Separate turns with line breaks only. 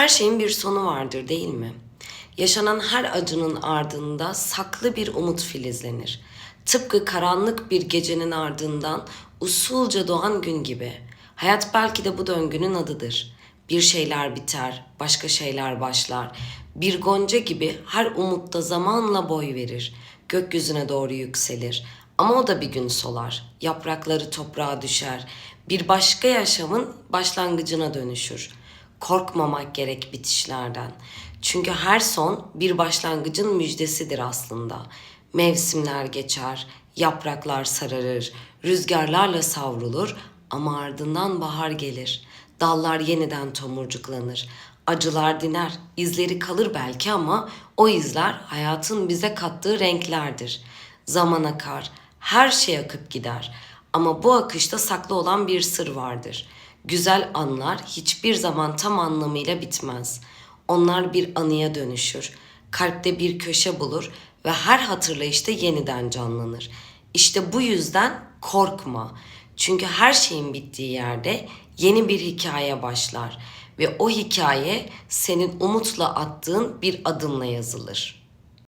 Her şeyin bir sonu vardır değil mi? Yaşanan her acının ardında saklı bir umut filizlenir. Tıpkı karanlık bir gecenin ardından usulca doğan gün gibi. Hayat belki de bu döngünün adıdır. Bir şeyler biter, başka şeyler başlar. Bir gonca gibi her umutta zamanla boy verir. Gökyüzüne doğru yükselir. Ama o da bir gün solar. Yaprakları toprağa düşer. Bir başka yaşamın başlangıcına dönüşür. Korkmamak gerek bitişlerden. Çünkü her son bir başlangıcın müjdesidir aslında. Mevsimler geçer, yapraklar sararır, rüzgarlarla savrulur ama ardından bahar gelir. Dallar yeniden tomurcuklanır. Acılar diner, izleri kalır belki ama o izler hayatın bize kattığı renklerdir. Zaman akar, her şey akıp gider. Ama bu akışta saklı olan bir sır vardır. Güzel anlar hiçbir zaman tam anlamıyla bitmez. Onlar bir anıya dönüşür. Kalpte bir köşe bulur ve her hatırlayışta yeniden canlanır. İşte bu yüzden korkma. Çünkü her şeyin bittiği yerde yeni bir hikaye başlar ve o hikaye senin umutla attığın bir adımla yazılır.